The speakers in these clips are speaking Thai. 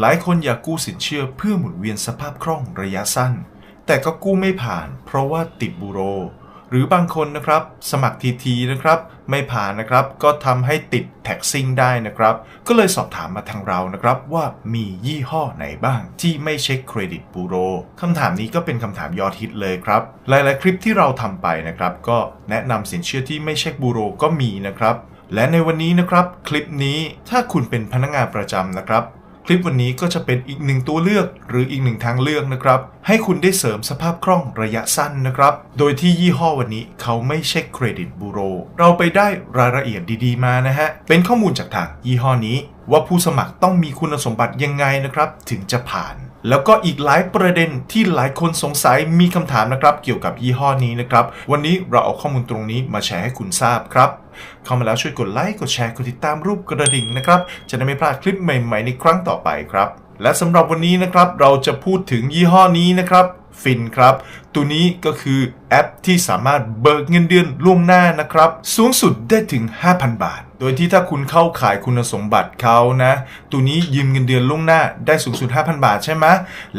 หลายคนอยากกู้สินเชื่อเพื่อหมุนเวียนสภาพคล่องระยะสั้น แต่ก็กู้ไม่ผ่าน เพราะว่าติดบูโร หรือบางคนนะครับ สมัครทีทีนะครับ ไม่ผ่านนะครับ ก็ทำให้ติดแท็กซิ่งได้นะครับ ก็เลยสอบถามมาทางเรานะครับว่ามียี่ห้อไหนบ้าง ที่ไม่เช็คเครดิตบูโรคำถามนี้ก็เป็นคำถามยอดฮิตเลยครับ หลายๆ คลิปที่เราทำไปนะครับ ก็แนะนำสินเชื่อที่ไม่เช็คบูโรก็มีนะครับและในวันนี้นะครับคลิปนี้ถ้าคุณเป็นพนักงานประจำนะครับ ลิปวันนี้ก็จะเป็นอีกหนึ่งตัวเลือกหรืออีกหนึ่งทางเลือกนะครับ ให้คุณได้เสริมสภาพคล่องระยะสั้นนะครับ โดยที่ยี่ห้อวันนี้เขาไม่เช็คเครดิตบูโร เราไปได้รายละเอียดดีๆมานะฮะ เป็นข้อมูลจากทางยี่ห้อนี้ ว่าผู้สมัครต้องมีคุณสมบัติยังไงนะครับ ถึงจะผ่าน แล้วก็อีกหลายประเด็นที่หลายคนสงสัยมีคำถามนะครับ เกี่ยวกับยี่ห้อนี้นะครับ วันนี้เราเอาข้อมูลตรงนี้มาแชร์ให้คุณทราบครับ เข้ามาแล้วช่วยกดไลค์กดแชร์กดติดตามรูปกระดิ่งนะครับ จะได้ไม่พลาดคลิปใหม่ๆในครั้งต่อไปครับ และสำหรับวันนี้นะครับเราจะพูดถึงยี่ห้อนี้นะครับฟินครับ ตัวนี้ก็คือแอปที่สามารถเบิกเงินเดือนล่วงหน้านะครับ สูงสุดได้ถึง 5,000 บาท โดยที่ถ้าคุณเข้าขายคุณสมบัติเขานะ ตัวนี้ยืมเงินเดือนล่วงหน้าได้สูงสุด 5,000 บาทใช่ไหม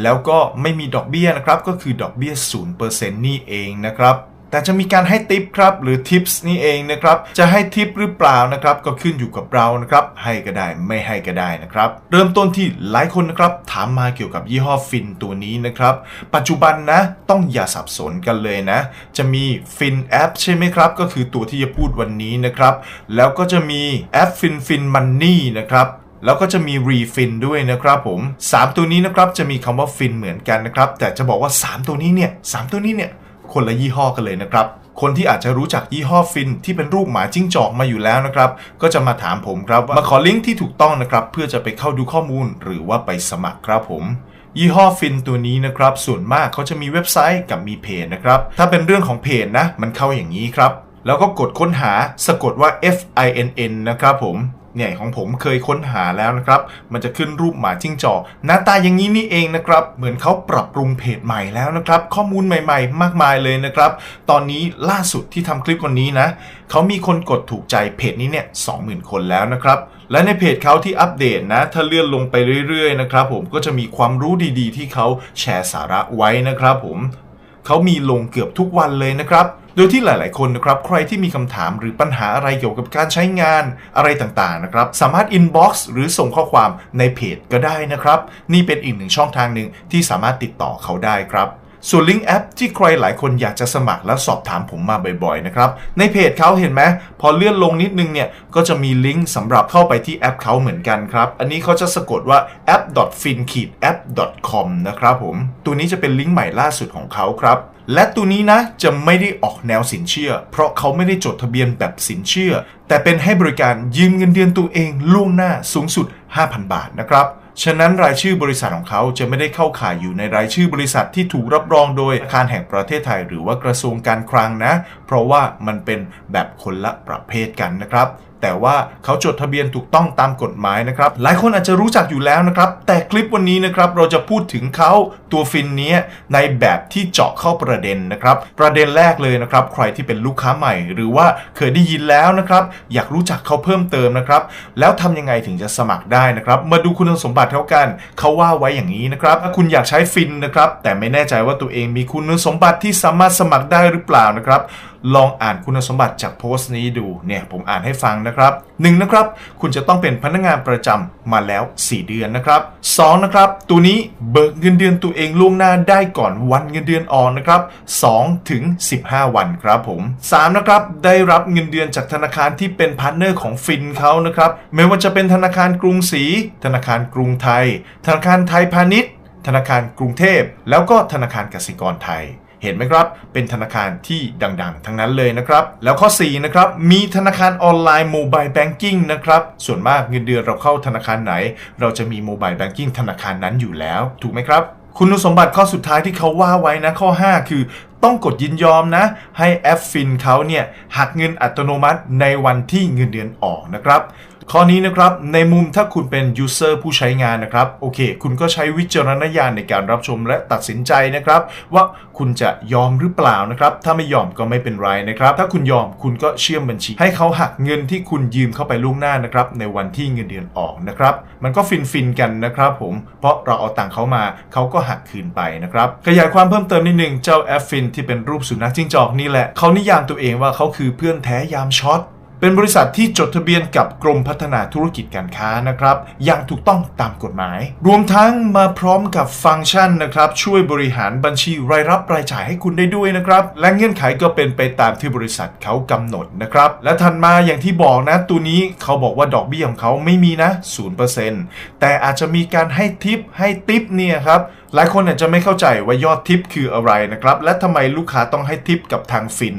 แล้วก็ไม่มีดอกเบี้ยนะครับ ก็คือดอกเบี้ย0%นี่เองนะครับ แต่จะมีการให้ทิปครับหรือทิปส์นี่เองนะครับจะให้ทิปหรือเปล่านะครับก็ขึ้นอยู่กับเรานะครับให้ก็ได้ไม่ให้ก็ได้นะครับเริ่มต้นที่หลายคนนะครับถามมาเกี่ยวกับยี่ห้อฟินตัวนี้นะครับปัจจุบันนะต้องอย่าสับสนกันเลยนะ จะมีฟินแอปใช่ไหมครับก็คือตัวที่จะพูดวันนี้นะครับแล้วก็จะมีแอปฟินฟินมันนี่นะครับแล้วก็จะมีรีฟินด้วยนะครับผม 3 ตัวนี้นะครับจะมีคำว่าฟินเหมือนกันนะครับแต่จะบอกว่า 3 ตัวนี้เนี่ยสตัวนี้เนี่ย คนละยี่ห้อกันเลยนะครับ คนที่อาจจะรู้จักยี่ห้อฟินที่เป็นรูปหมาจิ้งจอกมาอยู่แล้วนะครับ ก็จะมาถามผมครับมาขอลิงก์ที่ถูกต้องนะครับ เพื่อจะไปเข้าดูข้อมูลหรือว่าไปสมัครครับผมยี่ห้อฟินตัวนี้นะครับ ส่วนมากเขาจะมีเว็บไซต์กับมีเพจนะครับ ถ้าเป็นเรื่องของเพจนะ มันเข้าอย่างนี้ครับ แล้วก็กดค้นหาสะกดว่า F I N N นะครับผม เนี่ยของผมเคยค้นหาแล้วนะครับ มันจะขึ้นรูปหมาจิ้งจอกหน้าตาอย่างนี้นี่เองนะครับ เหมือนเขาปรับปรุงเพจใหม่แล้วนะครับ ข้อมูลใหม่ ๆ มากมายเลยนะครับ ตอนนี้ล่าสุดที่ทำคลิปวันนี้นะเขามีคนกดถูกใจเพจนี้เนี่ย20,000คนแล้วนะครับและในเพจเขาที่อัปเดตนะ ถ้าเลื่อนลงไปเรื่อยๆนะครับผมก็จะมีความรู้ดีๆ ที่เขาแชร์สาระไว้นะครับผมเขามีลงเกือบทุกวันเลยนะครับ โดยที่หลาย ๆ คนนะครับใครที่มีคำถามหรือปัญหาอะไรเกี่ยวกับการใช้งานอะไรต่าง ๆ นะครับ สามารถ inbox หรือส่งข้อความในเพจก็ได้นะครับ นี่เป็นอีกหนึ่งช่องทางหนึ่งที่สามารถติดต่อเขาได้ครับ ส่วนลิงก์แอปที่ใครหลายคนอยากจะสมัครและสอบถามผมมาบ่อยๆนะครับ ในเพจเขาเห็นไหมพอเลื่อนลงนิดนึงเนี่ย ก็จะมีลิงก์สำหรับเข้าไปที่แอปเขาเหมือนกันครับ อันนี้เขาจะสะกดว่า app.fin-app.com นะครับผม ตัวนี้จะเป็นลิงก์ใหม่ล่าสุดของเขาครับและตัวนี้นะจะไม่ได้ออกแนวสินเชื่อ เพราะเขาไม่ได้จดทะเบียนแบบสินเชื่อ แต่เป็นให้บริการยืมเงินเดือนตัวเองล่วงหน้าสูงสุด 5,000 บาทนะครับ ฉะนั้นรายชื่อบริษัทของเขาจะไม่ได้เข้าข่ายอยู่ในรายชื่อบริษัทที่ถูกรับรองโดยธนาคารแห่งประเทศไทย หรือว่ากระทรวงการคลังนะ เพราะว่ามันเป็นแบบคนละประเภทกันนะครับ แต่ว่าเขาจดทะเบียนถูกต้องตามกฎหมายนะครับ หลายคนอาจจะรู้จักอยู่แล้วนะครับ แต่คลิปวันนี้นะครับเราจะพูดถึงเขาตัวฟินนี้ในแบบที่เจาะเข้าประเด็นนะครับ ประเด็นแรกเลยนะครับ ใครที่เป็นลูกค้าใหม่ หรือว่าเคยได้ยินแล้วนะครับ อยากรู้จักเขาเพิ่มเติมนะครับ แล้วทำยังไงถึงจะสมัครได้นะครับ มาดูคุณสมบัติเท่ากัน เขาว่าไว้อย่างนี้นะครับถ้าคุณอยากใช้ฟินนะครับ แต่ไม่แน่ใจว่าตัวเองมีคุณสมบัติที่สามารถสมัครได้หรือเปล่านะครับลองอ่านคุณสมบัติจากโพสต์นี้ดูเนี่ยผมอ่านให้ฟังนะครับหนึ่งนะครับ คุณจะต้องเป็นพนักงานประจำมาแล้ว 4 เดือนนะครับสองนะครับ ตัวนี้เบิกเงินเดือนตัวเองล่วงหน้าได้ก่อนวันเงินเดือนออกนะครับ2ถึง15 วันครับผม3นะครับได้รับเงินเดือนจากธนาคารที่เป็นพาร์ทเนอร์ของฟินเขานะครับไม่ว่าจะเป็นธนาคารกรุงศรีธนาคารกรุงไทย ธนาคารไทยพาณิชย์ ธนาคารกรุงเทพ แล้วก็ธนาคารกสิกรไทย เห็นไหมครับ เป็นธนาคารที่ดังๆ ทั้งนั้นเลยนะครับ แล้วข้อ 4 นะครับ มีธนาคารออนไลน์โมบายแบงกิ้งนะครับ ส่วนมากเงินเดือนเราเข้าธนาคารไหน เราจะมีโมบายแบงกิ้งธนาคารนั้นอยู่แล้ว ถูกไหมครับ คุณสมบัติข้อสุดท้ายที่เขาว่าไว้นะข้อ 5 คือต้องกดยินยอมนะ ให้แอปฟินเขาเนี่ยหักเงินอัตโนมัติในวันที่เงินเดือนออกนะครับ ข้อนี้นะครับในมุมถ้าคุณเป็น user ผู้ใช้งานนะครับโอเค คุณก็ใช้วิจารณญาณในการรับชมและตัดสินใจนะครับ ว่าคุณจะยอมหรือเปล่านะครับ ถ้าไม่ยอมก็ไม่เป็นไรนะครับ ถ้าคุณยอมคุณก็เชื่อมบัญชี ให้เขาหักเงินที่คุณยืมเข้าไปล่วงหน้านะครับในวันที่เงินเดือนออกนะครับ มันก็ฟินฟินๆกันนะครับผมเพราะเราเอาตังค์เขามาเขาก็หักคืนไปนะครับขยายความเพิ่มเติมนิดนึงเจ้าแอฟฟินที่เป็นรูปสุนัขจิ้งจอกนี่แหละเขานิยามตัวเองว่าเขาคือเพื่อนแท้ยามช็อต เป็นบริษัทที่จดทะเบียนกับกรมพัฒนาธุรกิจการค้านะครับ อย่างถูกต้องตามกฎหมาย รวมทั้งมาพร้อมกับฟังก์ชันนะครับ ช่วยบริหารบัญชีรายรับรายจ่ายให้คุณได้ด้วยนะครับ และเงื่อนไขก็เป็นไปตามที่บริษัทเขากำหนดนะครับ และถัดมาอย่างที่บอกนะ ตัวนี้เขาบอกว่าดอกเบี้ยของเขาไม่มีนะ 0%แต่อาจจะมีการให้ทิปให้ติปเนี่ยครับ หลายคนอาจจะไม่เข้าใจว่ายอดทิปคืออะไรนะครับ และทำไมลูกค้าต้องให้ทิปกับทางฟิน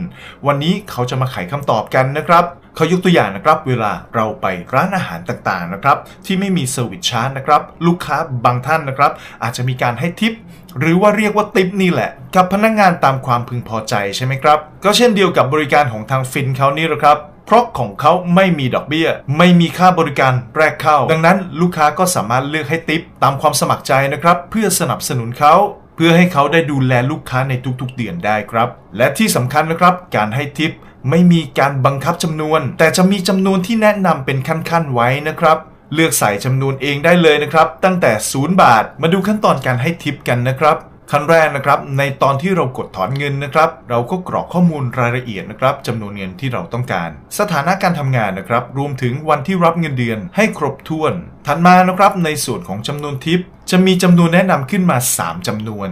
วันนี้เขาจะมาไขคำตอบกันนะครับเขายกตัวอย่างนะครับเวลาเราไปร้านอาหารต่างๆนะครับที่ไม่มีเซอร์วิสชาร์จนะครับลูกค้าบางท่านนะครับอาจจะมีการให้ทิป หรือว่าเรียกว่าติปนี่แหละ กับพนักงานตามความพึงพอใจใช่ไหมครับ ก็เช่นเดียวกับบริการของทางฟินเขานี่แหละครับ เพราะของเขาไม่มีดอกเบี้ย ไม่มีค่าบริการแรกเข้า ดังนั้นลูกค้าก็สามารถเลือกให้ติปตามความสมัครใจนะครับ เพื่อสนับสนุนเขาเพื่อให้เขาได้ดูแลลูกค้าในทุกๆ เดือนได้ครับ และที่สำคัญนะครับการให้ทิปไม่มีการบังคับจำนวน แต่จะมีจำนวนที่แนะนำเป็นขั้นๆไว้นะครับ เลือกใส่จำนวนเองได้เลยนะครับ ตั้งแต่ 0 บาท มาดูขั้นตอนการให้ทิปกันนะครับ ขั้นแรกนะครับ ในตอนที่เรากดถอนเงินนะครับ เราก็กรอกข้อมูลรายละเอียดนะครับจำนวนเงินที่เราต้องการ สถานะการทำงานนะครับ รวมถึงวันที่รับเงินเดือนให้ครบถ้วน ถัดมานะครับในส่วนของจำนวนทิป จะมีจำนวนแนะนำขึ้นมา 3จำนวน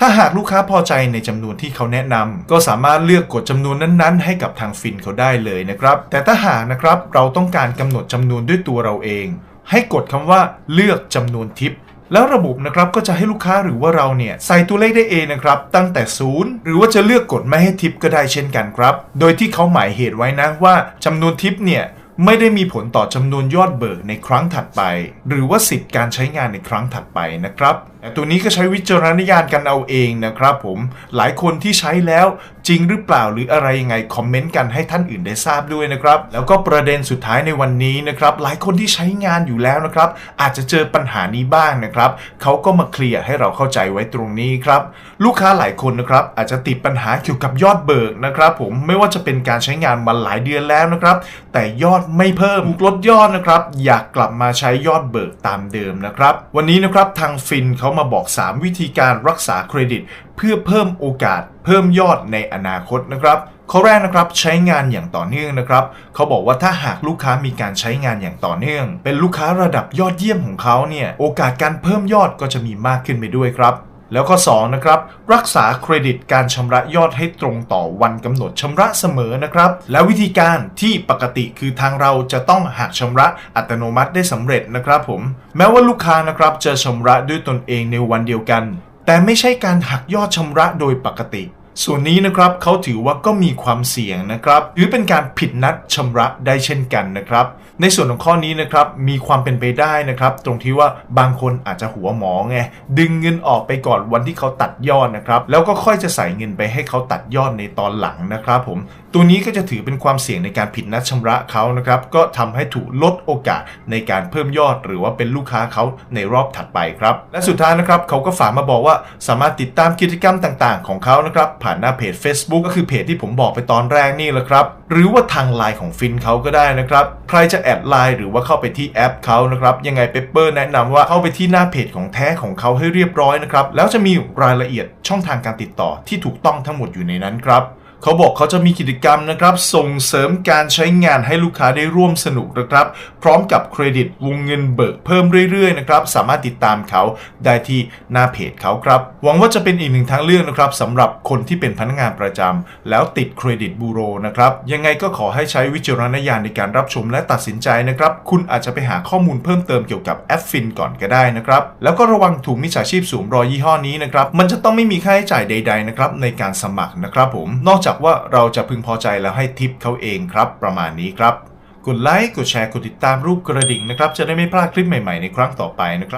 ถ้าหากลูกค้าพอใจในจำนวนที่เขาแนะนำก็สามารถเลือกกดจำนวนนั้นๆ ให้กับทางฟินเขาได้เลยนะครับ แต่ถ้าหากนะครับเราต้องการกำหนดจำนวนด้วยตัวเราเอง ให้กดคำว่าเลือกจำนวนทิป แล้วระบบนะครับก็จะให้ลูกค้าหรือว่าเราเนี่ยใส่ตัวเลขได้เองนะครับตั้งแต่ศูนย์หรือว่าจะเลือกกดไม่ให้ทิปก็ได้เช่นกันครับ โดยที่เขาหมายเหตุไว้นะว่าจำนวนทิปเนี่ย ไม่ได้มีผลต่อจำนวนยอดเบิกในครั้งถัดไป หรือว่าสิทธิ์การใช้งานในครั้งถัดไปนะครับแต่ตัวนี้ก็ใช้วิจารณญาณกันเอาเองนะครับผมหลายคนที่ใช้แล้วจริงหรือเปล่าหรืออะไรยังไงคอมเมนต์กันให้ท่านอื่นได้ทราบด้วยนะครับ แล้วก็ประเด็นสุดท้ายในวันนี้นะครับหลายคนที่ใช้งานอยู่แล้วนะครับ อาจจะเจอปัญหานี้บ้างนะครับเขาก็มาเคลียร์ให้เราเข้าใจไว้ตรงนี้ครับลูกค้าหลายคนนะครับอาจจะติดปัญหาเกี่ยวกับยอดเบิกนะครับ ผมไม่ว่าจะเป็นการใช้งานมาหลายเดือนแล้วนะครับ แต่ยอดไม่เพิ่มลดยอดนะครับ อยากกลับมาใช้ยอดเบิกตามเดิมนะครับ วันนี้นะครับทางฟินเขามาบอก 3 วิธีการรักษาเครดิต เพื่อเพิ่มโอกาส เพิ่มยอดในอนาคตนะครับข้อแรกนะครับใช้งานอย่างต่อเนื่องนะครับเขาบอกว่าถ้าหากลูกค้ามีการใช้งานอย่างต่อเนื่อง เป็นลูกค้าระดับยอดเยี่ยมของเขาเนี่ยโอกาสการเพิ่มยอดก็จะมีมากขึ้นไปด้วยครับ แล้วข้อ2นะครับรักษาเครดิตการชำระยอดให้ตรงต่อวันกำหนดชำระเสมอนะครับ และววิธีการที่ปกติคือทางเราจะต้องหักชำระอัตโนมัติได้สำเร็จนะครับผม แม้ว่าลูกค้านะครับจะชำระด้วยตนเองในวันเดียวกัน แต่ไม่ใช่การหักยอดชำระโดยปกติ ส่วนนี้นะครับเขาถือว่าก็มีความเสี่ยงนะครับหรือเป็นการผิดนัดชำระได้เช่นกันนะครับ ในส่วนของข้อนี้นะครับมีความเป็นไปได้นะครับ ตรงที่ว่าบางคนอาจจะหัวหมอไงดึงเงินออกไปก่อนวันที่เขาตัดยอดนะครับ แล้วก็ค่อยจะใส่เงินไปให้เขาตัดยอดในตอนหลังนะครับ ผม ตัวนี้ก็จะถือเป็นความเสี่ยงในการผิดนัดชำระเขานะครับ ก็ทำให้ถูกลดโอกาสในการเพิ่มยอด หรือว่าเป็นลูกค้าเขาในรอบถัดไปครับ และสุดท้ายนะครับเขาก็ฝากมาบอกว่าสามารถติดตามกิจกรรมต่าง ๆ ของเขานะครับผ่านหน้าเพจ Facebook ก็คือเพจที่ผมบอกไปตอนแรกนี่แหละครับ หรือว่าทางไลน์ของฟินเขาก็ได้นะครับ ใครจะแอดไลน์หรือว่าเข้าไปที่แอปเขานะครับยังไงเปเปอร์แนะนำว่าเข้าไปที่หน้าเพจของแท้ของเขาให้เรียบร้อยนะครับแล้วจะมีรายละเอียดช่องทางการติดต่อที่ถูกต้องทั้งหมดอยู่ในนั้นครับ เขาบอกเขาจะมีกิจกรรมนะครับส่งเสริมการใช้งานให้ลูกค้าได้ร่วมสนุกนะครับ พร้อมกับเครดิตวงเงินเบิกเพิ่มเรื่อยๆนะครับสามารถติดตามเขาได้ที่หน้าเพจเขาครับ หวังว่าจะเป็นอีกหนึ่งทางเลือกนะครับสำหรับคนที่เป็นพนักงานประจำแล้วติดเครดิตบูโรนะครับยังไงก็ขอให้ใช้วิจารณญาณในการรับชมและตัดสินใจนะครับคุณอาจจะไปหาข้อมูลเพิ่มเติมเกี่ยวกับแอปฟินก่อนก็ได้นะครับแล้วก็ระวังถูกมิจฉาชีพสวมรอยยี่ห้อนี้นะครับมันจะต้องไม่มีค่าใช้จ่ายใด ๆนะครับในการสมัครนะครับผมนอกจากจากว่าเราจะพึงพอใจแล้วให้ทิปเขาเองครับ ประมาณนี้ครับ กดไลค์ กดแชร์ กดติดตามรูปกระดิ่งนะครับ จะได้ไม่พลาดคลิปใหม่ๆในครั้งต่อไปนะครับ